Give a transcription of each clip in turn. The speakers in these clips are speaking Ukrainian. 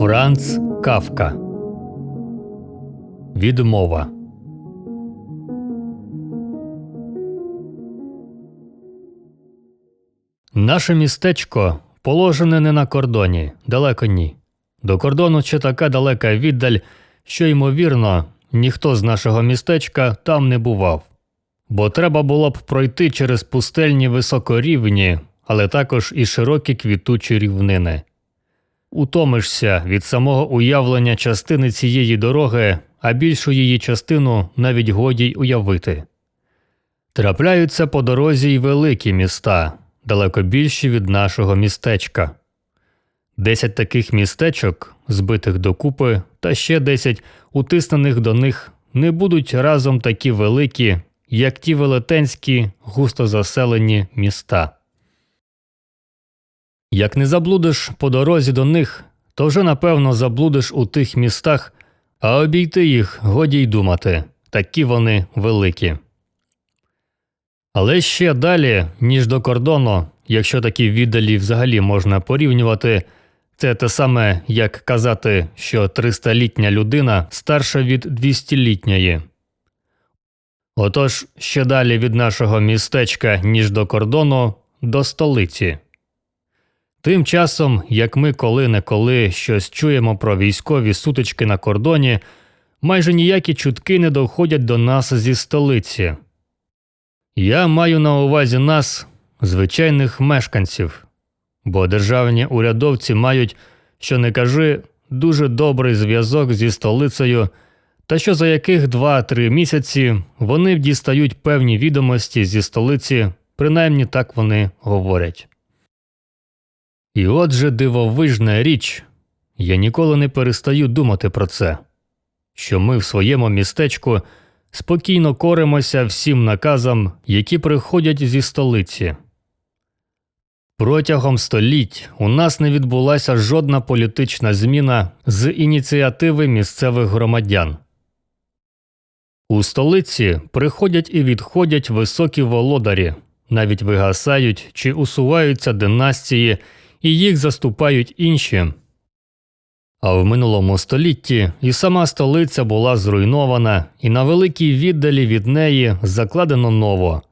Франц Кавка Відмова Наше містечко положене не на кордоні, далеко ні. До кордону ще така далека віддаль, що, ймовірно, ніхто з нашого містечка там не бував. Бо треба було б пройти через пустельні високорівні, але також і широкі квітучі рівнини. Утомишся від самого уявлення частини цієї дороги, а більшу її частину навіть годі й уявити. Трапляються по дорозі й великі міста, далеко більші від нашого містечка. Десять таких містечок, збитих докупи, та ще десять утиснених до них, не будуть разом такі великі, як ті велетенські, густо заселені міста. Як не заблудиш по дорозі до них, то вже напевно заблудиш у тих містах, а обійти їх годі й думати такі вони великі. Але ще далі, ніж до кордону, якщо такі віддалі взагалі можна порівнювати, це те саме, як казати, що 300-літня людина старша від 200-літньої. Отож, ще далі від нашого містечка, ніж до кордону, до столиці. Тим часом, як ми коли-неколи щось чуємо про військові сутички на кордоні, майже ніякі чутки не доходять до нас зі столиці. Я маю на увазі нас, звичайних мешканців, бо державні урядовці мають, що не кажи, дуже добрий зв'язок зі столицею, та що за яких 2-3 місяці вони дістають певні відомості зі столиці, принаймні так вони говорять. І отже дивовижна річ, я ніколи не перестаю думати про це, що ми в своєму містечку спокійно коримося всім наказам, які приходять зі столиці. Протягом століть у нас не відбулася жодна політична зміна з ініціативи місцевих громадян. У столиці приходять і відходять високі володарі, навіть вигасають чи усуваються династії, і їх заступають інші. А в минулому столітті і сама столиця була зруйнована, і на великій віддалі від неї закладено ново.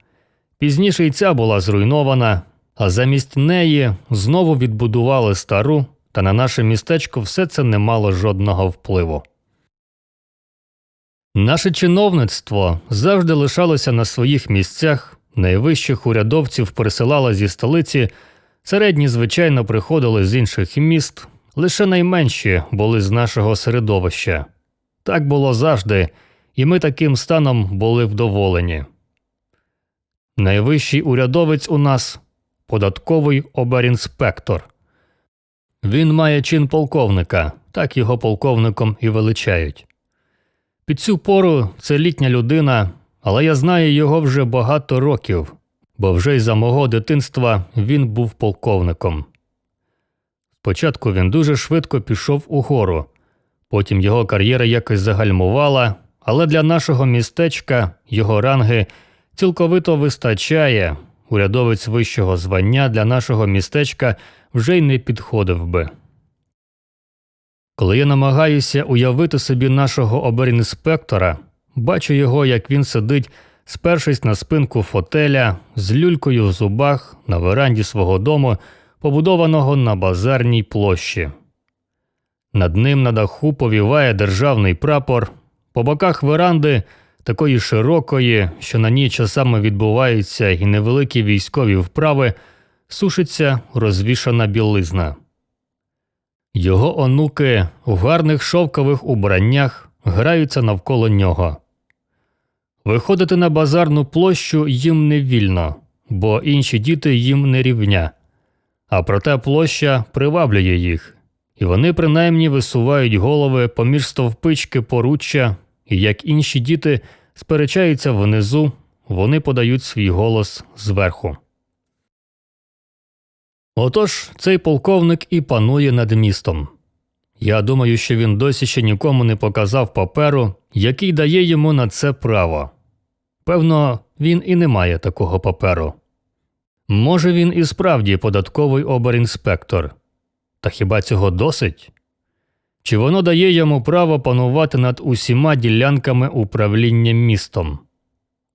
Пізніше й ця була зруйнована, а замість неї знову відбудували стару, та на наше містечко все це не мало жодного впливу. Наше чиновництво завжди лишалося на своїх місцях, найвищих урядовців присилало зі столиці, середні, звичайно, приходили з інших міст, лише найменші були з нашого середовища. Так було завжди, і ми таким станом були вдоволені. Найвищий урядовець у нас податковий оберінспектор. Він має чин полковника, так його полковником і величають. Під цю пору це літня людина, але я знаю його вже багато років, бо вже й за мого дитинства він був полковником. Спочатку він дуже швидко пішов угору, потім його кар'єра якось загальмувала, але для нашого містечка його ранги цілковито вистачає. Урядовець вищого звання для нашого містечка вже й не підходив би. Коли я намагаюся уявити собі нашого оберінспектора, бачу його, як він сидить, спершись на спинку фотеля з люлькою в зубах на веранді свого дому, побудованого на базарній площі. Над ним на даху повіває державний прапор, по боках веранди такої широкої, що на ній часами відбуваються і невеликі військові вправи, сушиться розвішана білизна. Його онуки у гарних шовкових убраннях граються навколо нього. Виходити на базарну площу їм не вільно, бо інші діти їм не рівня. А проте площа приваблює їх, і вони принаймні висувають голови поміж стовпички поруччя, і як інші діти сперечаються внизу, вони подають свій голос зверху. Отож, цей полковник і панує над містом. Я думаю, що він досі ще нікому не показав паперу, який дає йому на це право. Певно, він і не має такого паперу. Може, він і справді податковий оберінспектор. Та хіба цього досить? Чи воно дає йому право панувати над усіма ділянками управління містом?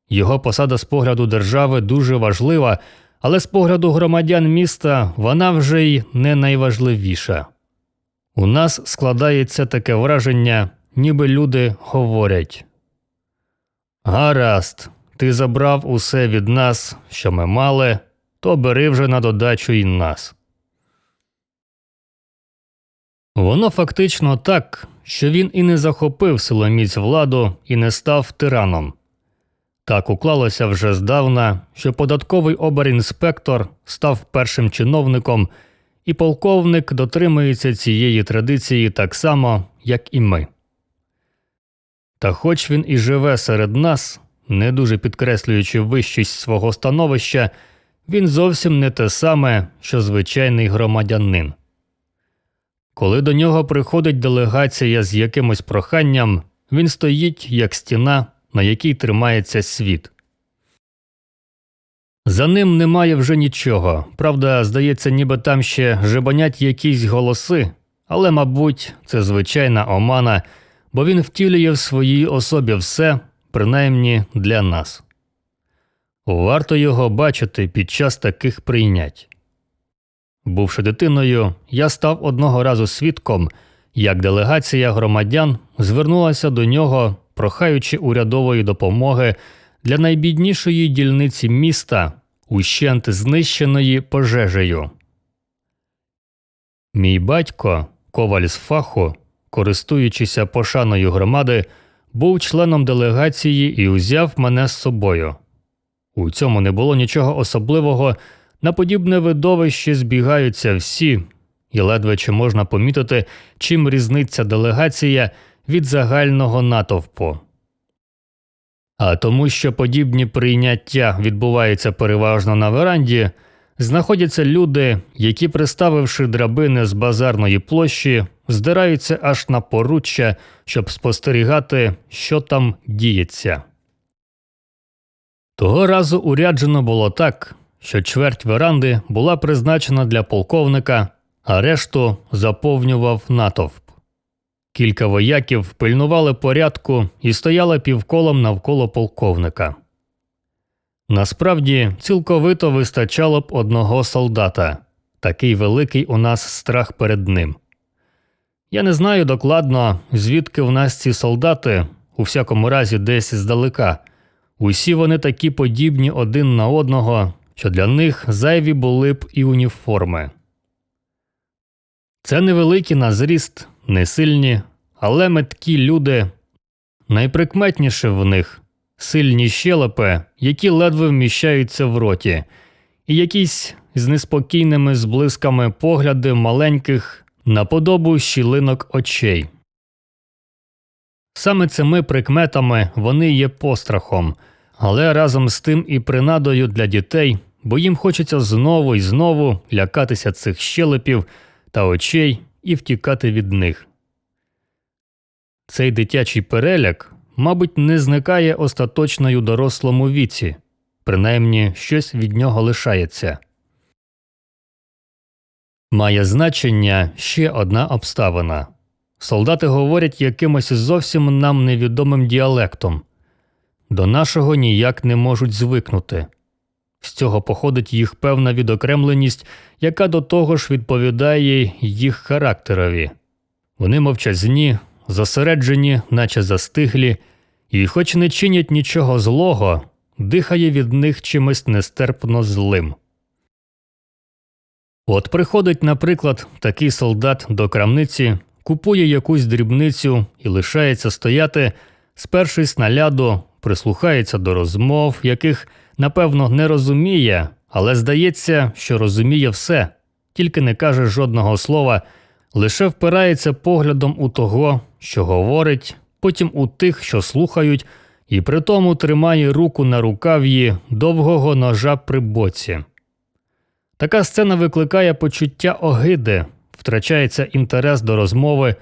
Його посада з погляду держави дуже важлива, але з погляду громадян міста вона вже й не найважливіша. У нас складається таке враження, ніби люди говорять Гаразд, ти забрав усе від нас, що ми мали, то бери вже на додачу й нас. Воно фактично так, що він і не захопив силоміць владу і не став тираном. Так уклалося вже здавна, що податковий оберінспектор став першим чиновником, і полковник дотримується цієї традиції так само, як і ми. Та хоч він і живе серед нас, не дуже підкреслюючи вищість свого становища, він зовсім не те саме, що звичайний громадянин. Коли до нього приходить делегація з якимось проханням, він стоїть як стіна, на якій тримається світ. За ним немає вже нічого. Правда, здається, ніби там ще жебанять якісь голоси, але, мабуть, це звичайна омана, бо він втілює в своїй особі все, принаймні для нас. Варто його бачити під час таких прийнять. Бувши дитиною, я став одного разу свідком, як делегація громадян звернулася до нього, прохаючи урядової допомоги для найбіднішої дільниці міста, ущент знищеної пожежею. Мій батько, коваль з фаху, користуючися пошаною громади, був членом делегації і узяв мене з собою. У цьому не було нічого особливого. На подібне видовище збігаються всі, і ледве чи можна помітити, чим різниться делегація від загального натовпу. А тому, що подібні прийняття відбуваються переважно на веранді, знаходяться люди, які, приставивши драбини з базарної площі, здираються аж на поруччя, щоб спостерігати, що там діється. Того разу уряджено було так, що чверть веранди була призначена для полковника, а решту заповнював натовп. Кілька вояків пильнували порядку і стояли півколом навколо полковника. Насправді, цілковито вистачало б одного солдата такий великий у нас страх перед ним. Я не знаю докладно, звідки в нас ці солдати, у всякому разі, десь здалека. Усі вони такі подібні один на одного, що для них зайві були б і уніформи. Це невеликі на зріст, не сильні, але меткі люди. Найприкметніше в них сильні щелепи, які ледве вміщаються в роті, і якісь з неспокійними зблисками погляди маленьких наподобу щілинок очей. Саме цими прикметами вони є пострахом, але разом з тим і принадою для дітей, бо їм хочеться знову і знову лякатися цих щелепів та очей і втікати від них. Цей дитячий переляк, мабуть, не зникає остаточно й у дорослому віці, принаймні щось від нього лишається. Має значення ще одна обставина солдати говорять якимось зовсім нам невідомим діалектом, до нашого ніяк не можуть звикнути. З цього походить їх певна відокремленість, яка до того ж відповідає їх характерові. Вони мовчазні, зосереджені, наче застиглі, і, хоч не чинять нічого злого, дихає від них чимось нестерпно злим. От приходить, наприклад, такий солдат до крамниці, купує якусь дрібницю і лишається стояти, спершись на ляду, прислухається до розмов, яких, напевно, не розуміє, але здається, що розуміє все, тільки не каже жодного слова, лише впирається поглядом у того, що говорить, потім у тих, що слухають, і при тому тримає руку на рукав'ї довгого ножа при боці. Така сцена викликає почуття огиди, втрачається інтерес до розмови,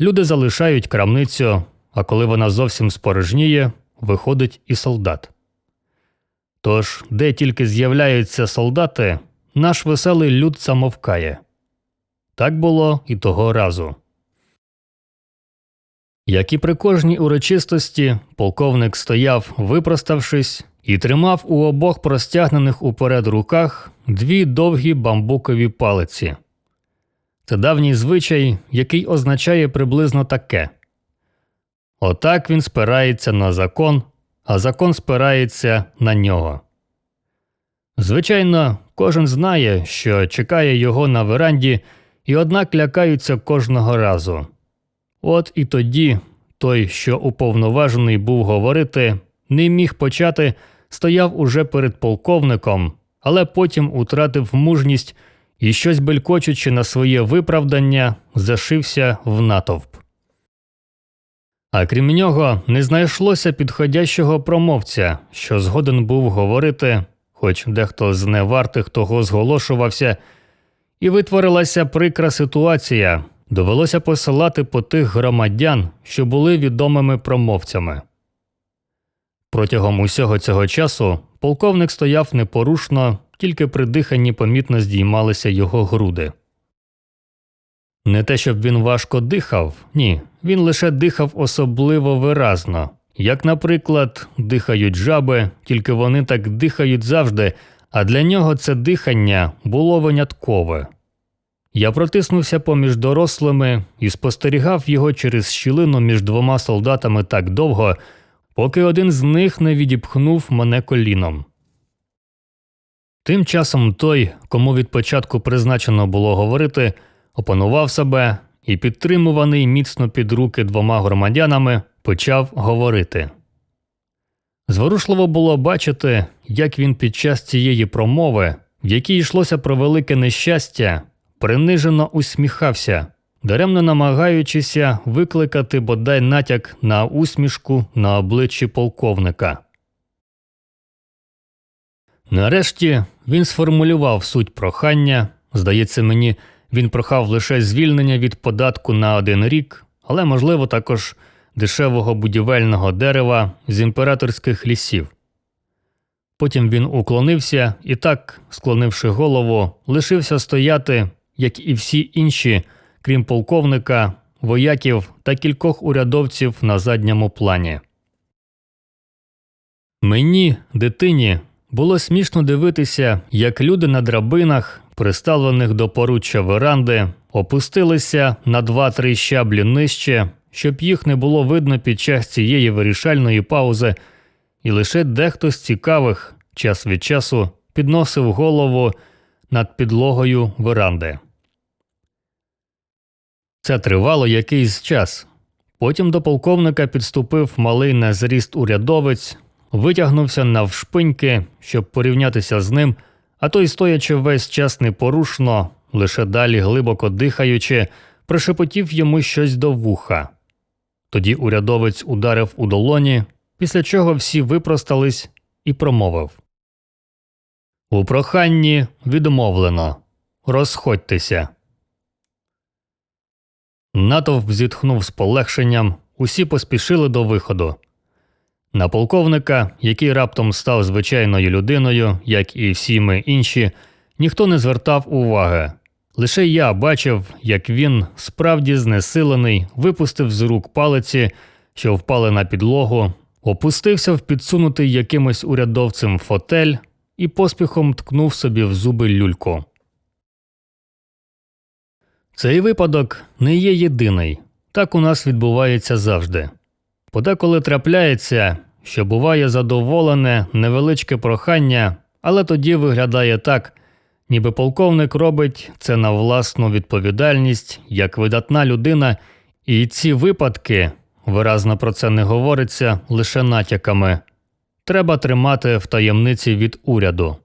люди залишають крамницю, а коли вона зовсім спорожніє, виходить і солдат. Тож, де тільки з'являються солдати, наш веселий люд замовкає. Так було і того разу. Як і при кожній урочистості, полковник стояв, випроставшись, і тримав у обох простягнених уперед руках дві довгі бамбукові палиці. Це давній звичай, який означає приблизно таке. Отак він спирається на закон, а закон спирається на нього. Звичайно, кожен знає, що чекає його на веранді, і однак лякаються кожного разу. От і тоді той, що уповноважений був говорити, не міг почати, стояв уже перед полковником, але потім утратив мужність і, щось белькочучи на своє виправдання, зашився в натовп. А крім нього, не знайшлося підходящого промовця, що згоден був говорити, хоч дехто з невартих того зголошувався, і витворилася прикра ситуація. Довелося посилати по тих громадян, що були відомими промовцями. Протягом усього цього часу полковник стояв непорушно, тільки при диханні помітно здіймалися його груди. Не те, щоб він важко дихав, ні, він лише дихав особливо виразно, як, наприклад, дихають жаби, тільки вони так дихають завжди, а для нього це дихання було виняткове. Я протиснувся поміж дорослими і спостерігав його через щілину між двома солдатами так довго, поки один з них не відіпхнув мене коліном. Тим часом той, кому від початку призначено було говорити, опанував себе і, підтримуваний міцно під руки двома громадянами, почав говорити. Зворушливо було бачити, як він під час цієї промови, в якій йшлося про велике нещастя, принижено усміхався, даремно намагаючися викликати бодай натяк на усмішку на обличчі полковника. Нарешті він сформулював суть прохання. Здається мені, він прохав лише звільнення від податку на один рік, але, можливо, також дешевого будівельного дерева з імператорських лісів. Потім він уклонився і так, склонивши голову, лишився стояти, як і всі інші, крім полковника, вояків та кількох урядовців на задньому плані. Мені, дитині, було смішно дивитися, як люди на драбинах, приставлених до поруччя веранди, опустилися на два-три щаблі нижче, щоб їх не було видно під час цієї вирішальної паузи, і лише дехто з цікавих час від часу підносив голову над підлогою веранди. Це тривало якийсь час. Потім до полковника підступив малий на зріст урядовець, витягнувся навшпиньки, щоб порівнятися з ним, а той, стоячи весь час непорушно, лише далі глибоко дихаючи, прошепотів йому щось до вуха. Тоді урядовець ударив у долоні, після чого всі випростались і промовив У проханні відмовлено. Розходьтеся. Натовп зітхнув з полегшенням, усі поспішили до виходу. На полковника, який раптом став звичайною людиною, як і всі ми інші, ніхто не звертав уваги. Лише я бачив, як він, справді знесилений, випустив з рук палиці, що впали на підлогу, опустився в підсунутий якимось урядовцем фотель і поспіхом ткнув собі в зуби люльку. Цей випадок не є єдиний. Так у нас відбувається завжди. Подеколи трапляється, що буває задоволене невеличке прохання, але тоді виглядає так, ніби полковник робить це на власну відповідальність як видатна людина, і ці випадки виразно про це не говориться лише натяками. Треба тримати в таємниці від уряду.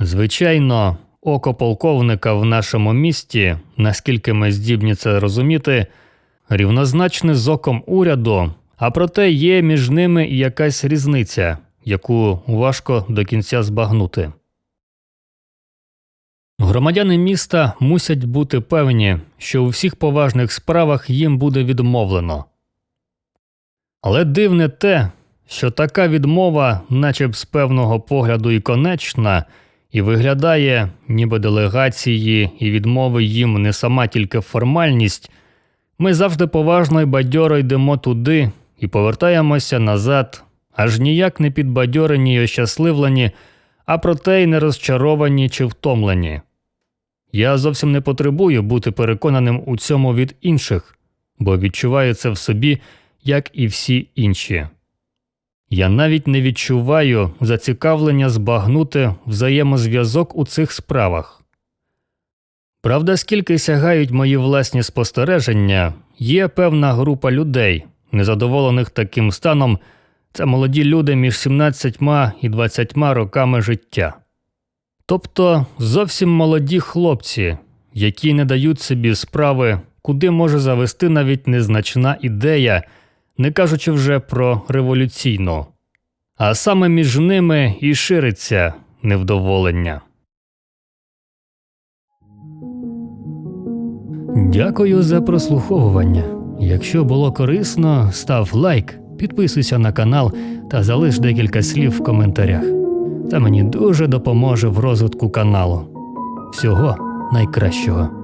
Звичайно, око полковника в нашому місті, наскільки ми здібні це розуміти, рівнозначне з оком уряду, а проте є між ними якась різниця, яку важко до кінця збагнути. Громадяни міста мусять бути певні, що у всіх поважних справах їм буде відмовлено. Але дивне те, що така відмова, наче б з певного погляду і конечна, і виглядає, ніби делегації і відмови їм не сама тільки формальність, Ми завжди поважно і бадьоро йдемо туди і повертаємося назад, аж ніяк не підбадьорені й ощасливлені, а проте й не розчаровані чи втомлені. Я зовсім не потребую бути переконаним у цьому від інших, бо відчуваю це в собі, як і всі інші. Я навіть не відчуваю зацікавлення збагнути взаємозв'язок у цих справах. Правда, скільки сягають мої власні спостереження, є певна група людей, незадоволених таким станом, це молоді люди між 17 і 20 роками життя. Тобто зовсім молоді хлопці, які не дають собі справи, куди може завести навіть незначна ідея, не кажучи вже про революційну. А саме між ними і шириться невдоволення. Дякую за прослуховування. Якщо було корисно, став лайк, підписуйся на канал та залиш декілька слів в коментарях. Це мені дуже допоможе в розвитку каналу. Всього найкращого.